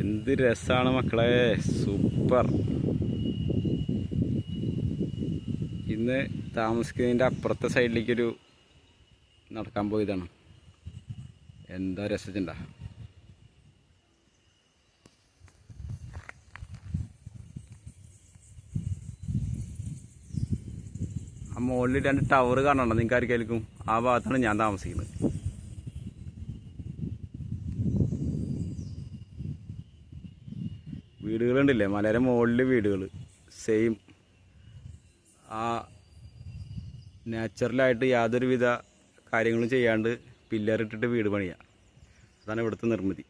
എന്ത് രസമാണ് മക്കളെ. സൂപ്പർ. ഇന്ന് താമസിക്കുന്നതിന്റെ അപ്പുറത്തെ സൈഡിലേക്കൊരു നടക്കാൻ പോയതാണ്. എന്താ രസത്തിന്റെ ആ മുകളിൽ രണ്ട് ടവർ കാണണം? നിങ്ങൾക്ക് ആർക്കായിരിക്കും ആ ഭാഗത്താണ് ഞാൻ താമസിക്കുന്നത്. വീടുകളുണ്ടല്ലേ? മലയുടെ മുകളിൽ വീടുകൾ സെയിം ആ നാച്ചുറലായിട്ട് യാതൊരുവിധ കാര്യങ്ങളും ചെയ്യാണ്ട് പില്ലറിട്ടിട്ട് വീട് പണിയുക അതാണ് ഇവിടുത്തെ നിർമ്മിതി.